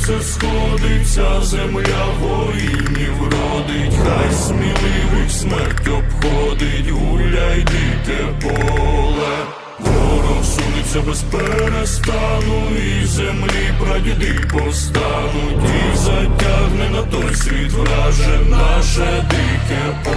сонце сходиться, земля воїнів родить, хай сміливих смерть обходить, гуляй дите поле. Ворог сунеться без перестану, і землі прадіди повстануть, і затягне на той світ враже наше дике поле.